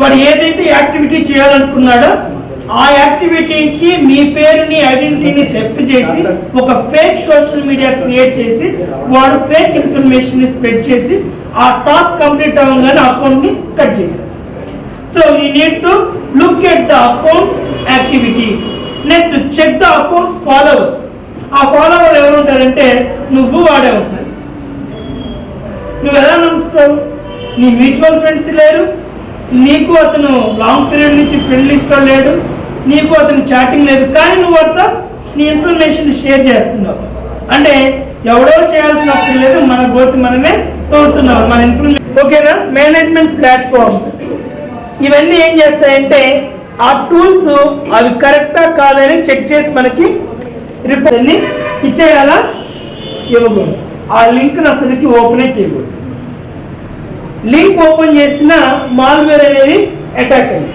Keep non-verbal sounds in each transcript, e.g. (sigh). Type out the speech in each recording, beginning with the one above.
వాడు ఏదైతే యాక్టివిటీ చేయాలనుకున్నాడో ఆ యాక్టివిటీకి మీ పేరుని ఐడెంటిటీని థెఫ్ట్ చేసి ఒక ఫేక్ సోషల్ మీడియా క్రియేట్ చేసి వాడు ఫేక్ ఇన్ఫర్మేషన్ స్ప్రెడ్ చేసి ఆ టాస్క్ కంప్లీట్ అవ్వగానే అకౌంట్ని కట్ చేసేస్తారు so you need to look at the accounts activity. Next check the accounts followers. ఆ ఫాలోవర్ ఎవరు ఉంటారంటే నువ్వు వాడే ఉంటారు నువ్వు ఎలా నమ్ముతావు? నీ మ్యూచువల్ ఫ్రెండ్స్ లేరు నీకు అతను లాంగ్ పీరియడ్ నుంచి ఫ్రెండ్ లిస్ట్లో లేడు నీకు అతను చాటింగ్ లేదు కానీ నువ్వు అంత నీ ఇన్ఫర్మేషన్ షేర్ చేస్తున్నావు. అంటే ఎవడో చేయాల్సిన అవసరం లేదు మన గోతి మనమే తోగుతున్నాం మన ఇన్ఫర్మేషన్ ఓకేనా? మేనేజ్మెంట్ ప్లాట్ఫామ్స్ ఇవన్నీ ఏం చేస్తాయంటే ఆ టూల్స్ అవి కరెక్టా కాదని చెక్ చేసి మనకి రిపోర్ట్ ఇచ్చేయాలా? ఇవ్వకూడదు. ఆ లింక్ అసలుకి ఓపెనే చేయకూడదు. లింక్ ఓపెన్ చేసిన మాల్వేర్ అనేది అటాక్ అయింది.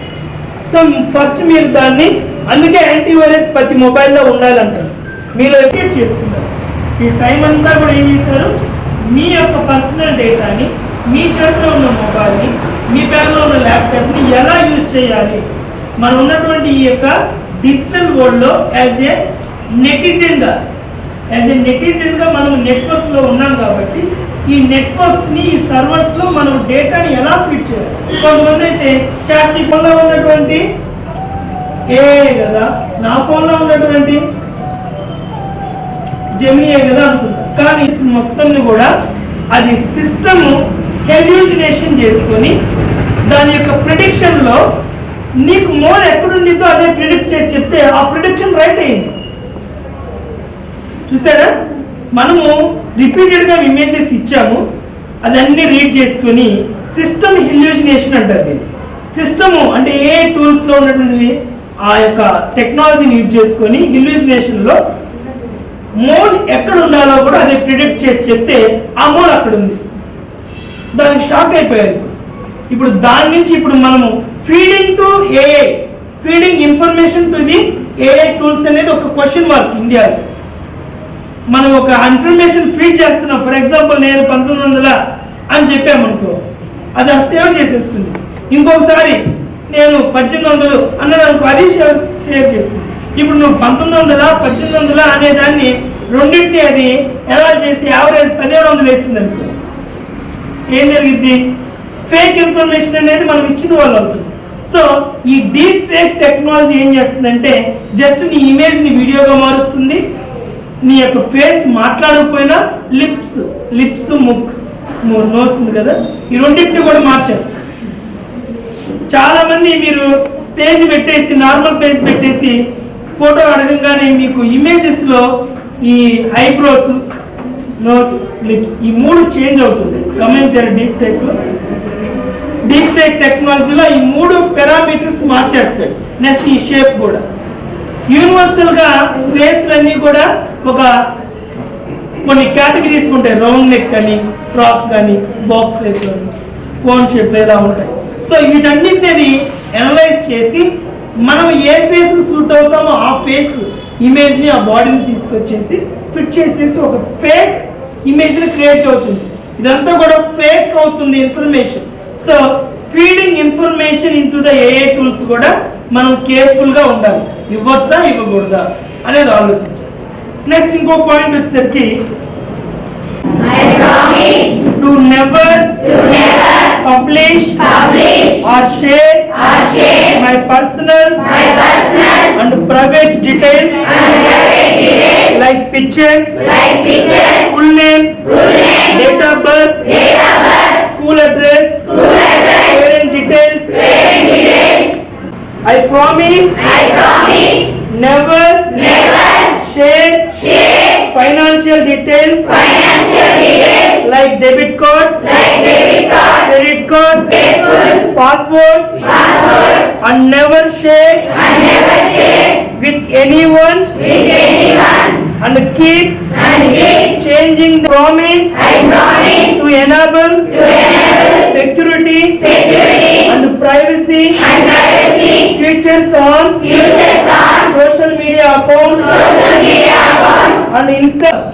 సో ఫస్ట్ మీరు దాన్ని అందుకే యాంటీవైరస్ ప్రతి మొబైల్లో ఉండాలంటారు. మీరు ఎక్టివేట్ చేసుకున్నారు ఈ టైం అంతా కూడా ఏం చేశారు? మీ యొక్క పర్సనల్ డేటాని మీ చేతిలో ఉన్న మొబైల్ని మీ బ్యాగ్లో ఉన్న ల్యాప్టాప్ని ఎలా యూజ్ చేయాలి? మనం ఉన్నటువంటి ఈ యొక్క డిజిటల్ వరల్డ్లో యాజ్ ఏ నెటిజన్గా యాజ్ ఏ నెటిజన్గా మనం నెట్వర్క్లో ఉన్నాం కాబట్టి ఈ నెట్వర్క్స్ని ఈ సర్వర్స్లో మనం డేటాని ఎలా ఫిట్ చేయాలి? కొంతమంది అయితే చాట్ ఫోన్లో ఉన్నటువంటి ఏ కదా నా ఫోన్లో ఉన్నటువంటి జమినియే కదా అనుకుంటారు కానీ మొత్తం కూడా అది సిస్టమ్ హెల్యూజినేషన్ చేసుకొని దాని యొక్క ప్రిడిక్షన్లో నీకు మోర్ ఎక్కడుండితో అదే ప్రిడిక్ట్ చేసి చెప్తే ఆ ప్రిడిక్షన్ రైట్ అయింది. చూసారా? మనము రిపీటెడ్గా ఇమేజెస్ ఇచ్చాము. అదన్నీ రీడ్ చేసుకొని సిస్టమ్ హిల్యూజినేషన్ అంటారు దీన్ని. సిస్టము అంటే ఏ టూల్స్లో ఉన్నటువంటిది ఆ యొక్క టెక్నాలజీని యూజ్ చేసుకొని హిల్యూజినేషన్ మోడ్ ఎక్కడ ఉండాలో కూడా అది ప్రిడిక్ట్ చేసి చెప్తే ఆ మోడ్ అక్కడ ఉంది దానికి షాక్ అయిపోయారు ఇప్పుడు. దాని నుంచి ఇప్పుడు మనము feeding to AI feeding information to the AI tools అనేది ఒక క్వశ్చన్ మార్క్ ఇండియాలో. మనం ఒక ఇన్ఫర్మేషన్ ఫీడ్ చేస్తున్నాం. ఫర్ ఎగ్జాంపుల్ నేను పంతొమ్మిది వందల అని చెప్పామనుకో అది సేవ్ చేసేసుకుంది. ఇంకొకసారి నేను పద్దెనిమిది వందలు అన్నది అనుకో అది షేర్ చేసుకుంది ఇప్పుడు నువ్వు పంతొమ్మిది వందల పద్దెనిమిది వందల అనే దాన్ని రెండింటిని అది ఎలా చేసి యావరేజ్ పదిహేడు వందలు వేసింది అనుకో. ఏం జరిగింది ఫేక్ ఇన్ఫర్మేషన్ అనేది మనం ఇచ్చిన వాళ్ళు అవుతుంది. సో ఈ డీప్ ఫేక్ టెక్నాలజీ ఏం చేస్తుందంటే జస్ట్ నీ ఇమేజ్ని వీడియోగా మారుస్తుంది. నీ యొక్క ఫేస్ మాట్లాడకపోయినా లిప్స్ లిప్స్ ముక్స్ నోస్ ఉంది కదా? ఈ రెండింటిని కూడా మార్చేస్తుంది చాలా మంది మీరు పేజ్ పెట్టేసి నార్మల్ పేజ్ పెట్టేసి ఫోటో అడగంగానే మీకు ఇమేజెస్లో ఈ ఐబ్రోస్ నోస్ లిప్స్ ఈ మూడు చేంజ్ అవుతుంది. గమనించారు డీప్ టెక్లో డీప్ టెక్ టెక్నాలజీలో ఈ మూడు పారామీటర్స్ మార్చేస్తాడు నెక్స్ట్ ఈ షేప్ కూడా. యూనివర్సల్గా ఫేస్లన్నీ కూడా ఒక కొన్ని కేటగిరీస్ ఉంటాయి. రౌండ్ నెక్ అని క్రాస్ కానీ బాక్స్ షేప్ కానీ కోన్ షేప్ ఇలా ఉంటాయి. సో వీటన్నిటిని అనలైజ్ చేసి మనం ఏ ఫేస్ సూట్ అవుతామో ఆ ఫేస్ ఇమేజ్ని ఆ బాడీని తీసుకొచ్చేసి ఫిట్ చేసేసి ఒక ఫేక్ ఇమేజ్ని క్రియేట్ అవుతుంది. ఇదంతా కూడా ఫేక్ అవుతుంది information so feeding information into the AI tools కూడా మనం కేర్ఫుల్గా ఉండాలి. ఇవ్వచ్చా? ఇవ్వకూడదా? అనేది ఆలోచించాలి. నెక్స్ట్ ఇంకో పాయింట్ వచ్చేసరికి I promise to never to never publish publish or share or share my personal my personal and private details and private details like pictures like pictures, full name full name, date of birth date of birth, school address school address, parent details parent details. I promise I promise never never share share Financial details. Financial details. Like debit card. Like debit card. Credit card. password, Passwords. Passwords. And never share. And never share. With anyone. With anyone. And keep. And keep. Changing the promise. And promise. To enable. To enable. Security. Security. And privacy. And privacy. Futures on. Futures on. Social media accounts. Social media accounts and Insta.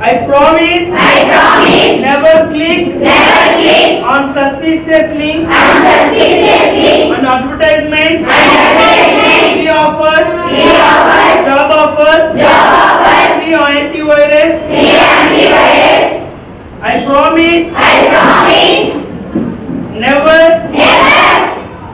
I promise. I promise. Never click. Never click on suspicious links. On suspicious links. On advertisements. On advertisements. Free offers. Free offers. Job offers. Job offers. Free antivirus. Free antivirus. I promise. I promise. Never. Never.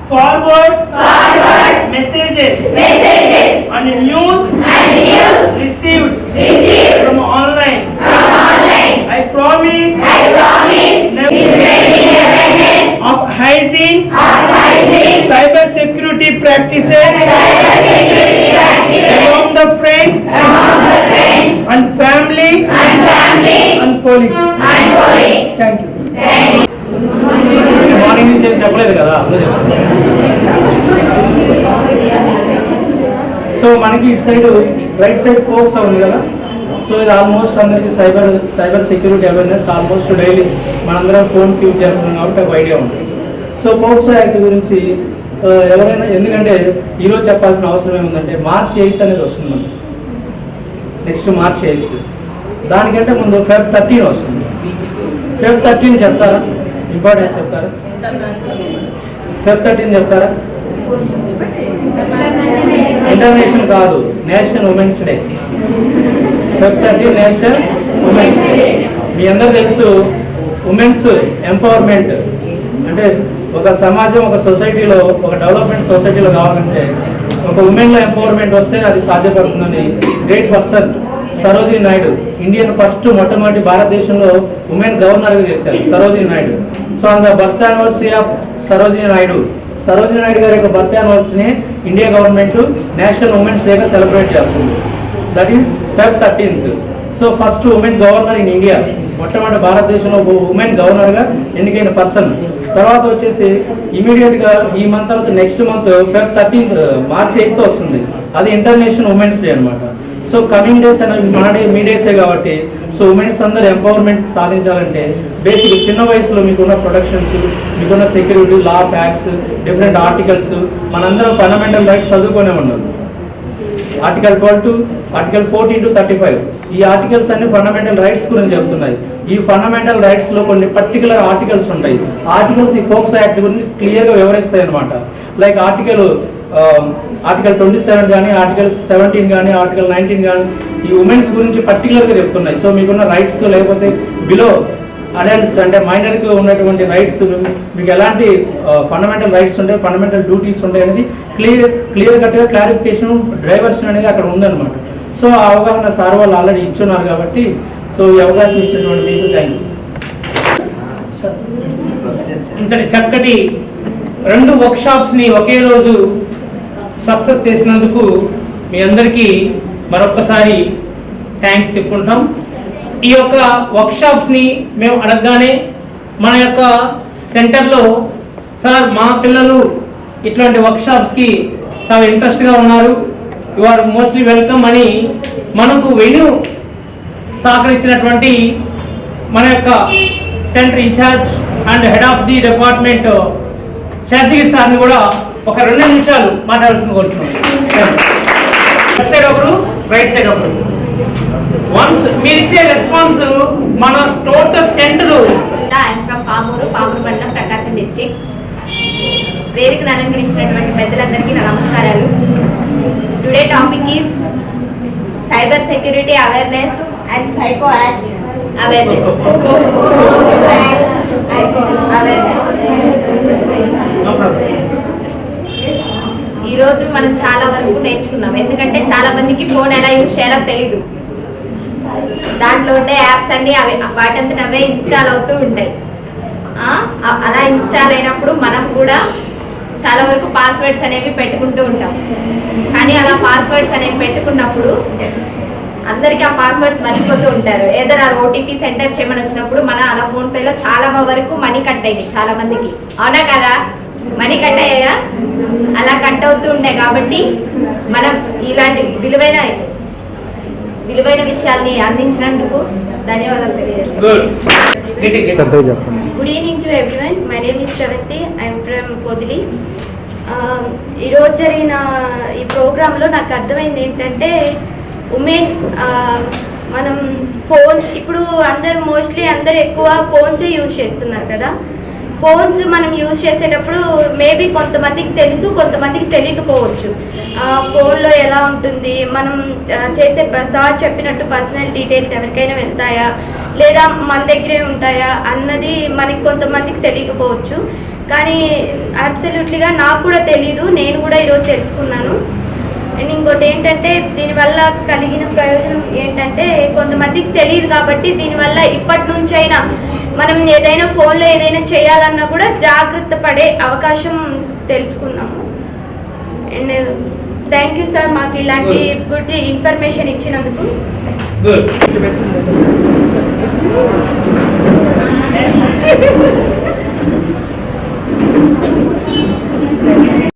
Forward. Forward. Messages. Messages. On news. On news. Received received from online. from online. I promise I promise never spreading awareness of hygiene, of hygiene, cyber security practices cybersecurity practices among the friends among the friends and family and family and colleagues. and colleagues. Thank you. Thank you. Morning నుంచి ఏం చెప్పలేదు కదా so మనకి ఇటు side right side cokes ఉంది కదా? So ఇది almost అందరికి cyber cyber security awareness almost daily మనందరం ఫోన్స్ యూజ్ చేస్తున్నాం కాబట్టి ఒక ఐడియా ఉంటుంది సో పోక్సో యాక్ట్ గురించి ఎవరైనా ఎందుకంటే ఈరోజు చెప్పాల్సిన అవసరం ఏముందంటే మార్చ్ ఎయిత్ అనేది వస్తుంది మనకి. నెక్స్ట్ మార్చ్ ఎయిత్ దానికంటే ముందు ఫెబ్ థర్టీన్ వస్తుంది. ఫెబ్ థర్టీన్ చెప్తారా? ఇంపార్టెన్స్ చెప్తారా? ఫెబ్ థర్టీన్ చెప్తారా? ఇంటర్నేషనల్ కాదు national women's day Feb thirteen national women's day మీ అందరూ తెలుసు ఉమెన్స్ ఎంపవర్మెంట్ అంటే ఒక సమాజం ఒక సొసైటీలో ఒక డెవలప్మెంట్ సొసైటీలో కావాలంటే ఒక ఉమెన్లో ఎంపవర్మెంట్ వస్తే అది సాధ్యపడుతుందని great person Sarojini Naidu Indian first మొట్టమొదటి భారతదేశంలో ఉమెన్ గవర్నర్గా చేశారు Sarojini Naidu so on the birth anniversary of Sarojini Naidu Sarojini Naidu గారి యొక్క బర్త్ యానివర్సరీని ఇండియా గవర్నమెంట్ నేషనల్ ఉమెన్స్ డేగా సెలబ్రేట్ చేస్తుంది. That is Feb thirteenth so first women governor in India మొట్టమొదటి భారతదేశంలో ఒక ఉమెన్ గవర్నర్గా ఎన్నికైన పర్సన్ తర్వాత వచ్చేసి ఇమీడియట్గా ఈ మంత్ తర్వాత next month Feb thirteenth March eighth వస్తుంది. అది ఇంటర్నేషనల్ ఉమెన్స్ డే అన్నమాట. సో కమింగ్ డేస్ అనేవి మన డే మీ డేసే కాబట్టి సో ఉమెన్స్ అందరూ ఎంపవర్మెంట్ సాధించాలంటే బేసిక్ చిన్న వయసులో మీకున్న ప్రొడక్షన్స్ మీకున్న security law facts different articles మనందరం ఫండమెంటల్ రైట్స్ చదువుకునే ఉండదు article twelve to article fourteen to thirty five ఈ ఆర్టికల్స్ అన్ని ఫండమెంటల్ రైట్స్ గురించి చెప్తున్నాయి. ఈ ఫండమెంటల్ రైట్స్లో కొన్ని పర్టికులర్ ఆర్టికల్స్ ఉంటాయి. ఆర్టికల్స్ ఈ ఫోక్స్ యాక్ట్ గురించి క్లియర్గా వివరిస్తాయి అనమాట like article article twenty seven కానీ ఆర్టికల్ సెవెంటీన్ కానీ ఆర్టికల్ నైన్టీన్ కానీ ఈ ఉమెన్స్ గురించి పర్టికులర్గా చెప్తున్నాయి. సో మీకున్న రైట్స్ లేకపోతే బిలో అడల్ట్స్ అంటే మైనర్కి ఉన్నటువంటి రైట్స్ మీకు ఎలాంటి ఫండమెంటల్ రైట్స్ ఉంటాయి ఫండమెంటల్ డ్యూటీస్ ఉంటాయి అనేది క్లియర్ క్లియర్ కట్గా క్లారిఫికేషన్ డ్రైవర్స్ అనేది అక్కడ ఉందన్నమాట. సో ఆ అవగాహన సార్ వాళ్ళు ఆల్రెడీ ఇచ్చున్నారు కాబట్టి సో ఈ అవకాశం ఇచ్చినటువంటి మీకు థ్యాంక్ యూ ఇంతటి చక్కటి రెండు వర్క్షాప్స్ని ఒకే రోజు సక్సెస్ చేసినందుకు మీ అందరికీ మరొకసారి థ్యాంక్స్ చెప్పుకుంటాం. ఈ యొక్క వర్క్షాప్స్ని మేము అడగగానే మన యొక్క సెంటర్లో సార్ మా పిల్లలు ఇట్లాంటి వర్క్షాప్స్కి చాలా ఇంట్రెస్ట్గా ఉన్నారు. యు ఆర్ మోస్ట్లీ వెల్కమ్ అని మనకు వెన్యూ సహకరించినటువంటి మన యొక్క center incharge and head of the department Sasagiri సార్ని కూడా ఒక రెండు నిమిషాలు మాట్లాడుతున్న కోరుతున్నాం. లెఫ్ట్ సైడ్ ఒకరు రైట్ సైడ్ ఒకరు. వన్స్ మీరు ఇచ్చే రెస్పాన్స్ మన టోటల్ సెంటర్ పామూరు పామూరు మండలం ప్రకాశం డిస్ట్రిక్ట్ వేదికను అలంకరించినటువంటి పెద్దలందరికీ నా నమస్కారాలు. Today topic is cyber security awareness and psycho act awareness awareness ఈరోజు మనం చాలా వరకు నేర్చుకున్నాం. ఎందుకంటే చాలా మందికి ఫోన్ ఎలా యూజ్ చేయాలో తెలీదు. దాంట్లో ఉండే యాప్స్ అన్ని అవి వాటంతట అవే ఇన్స్టాల్ అవుతూ ఉంటాయి. అలా ఇన్స్టాల్ అయినప్పుడు మనం కూడా చాలా వరకు పాస్వర్డ్స్ అనేవి పెట్టుకుంటూ ఉంటాం. కానీ అలా పాస్వర్డ్స్ అనేవి పెట్టుకున్నప్పుడు అందరికీ ఆ పాస్వర్డ్స్ మర్చిపోతూ ఉంటారు. ఏదైనా ఓటీపీ సెంటర్ చేయమని వచ్చినప్పుడు మన అలా ఫోన్పేలో చాలా వరకు మనీ కట్ అయింది చాలా మందికి. అవునా కదా? మనీ కట్ అయ్యాయా? అలా కట్ అవుతూ ఉంటాయి కాబట్టి మనం ఇలాంటి విలువైన విలువైన విషయాల్ని అందించినందుకు ధన్యవాదాలు తెలియజేస్తాను. Good good evening to everyone my name is Sravanthi I'm from Podili ఈరోజు జరిగిన ఈ ప్రోగ్రాంలో నాకు అర్థమైంది ఏంటంటే ఉమెన్ మనం ఫోన్స్ ఇప్పుడు అందరు మోస్ట్లీ అందరు ఎక్కువ ఫోన్సే యూజ్ చేస్తున్నారు కదా. ఫోన్స్ మనం యూజ్ చేసేటప్పుడు మేబీ కొంతమందికి తెలుసు కొంతమందికి తెలియకపోవచ్చు. ఫోన్లో ఎలా ఉంటుంది? మనం చేసే సార్ చెప్పినట్టు పర్సనల్ డీటెయిల్స్ ఎవరికైనా వెళ్తాయా? లేదా మన దగ్గరే ఉంటాయా? అన్నది మనకి కొంతమందికి తెలియకపోవచ్చు. కానీ అబ్సల్యూట్లీగా నాకు కూడా తెలీదు. నేను కూడా ఈరోజు తెలుసుకున్నాను. అండ్ ఇంకోటి ఏంటంటే దీనివల్ల కలిగిన ప్రయోజనం ఏంటంటే కొంతమందికి తెలియదు కాబట్టి దీనివల్ల ఇప్పటి నుంచైనా మనం ఏదైనా ఫోన్లో ఏదైనా చేయాలన్నా కూడా జాగ్రత్త పడే అవకాశం తెలుసుకున్నాము. అండ్ థ్యాంక్ యూ సార్ మాకు ఇలాంటి గుడ్ ఇన్ఫర్మేషన్ ఇచ్చినందుకు. గుడ్ (laughs)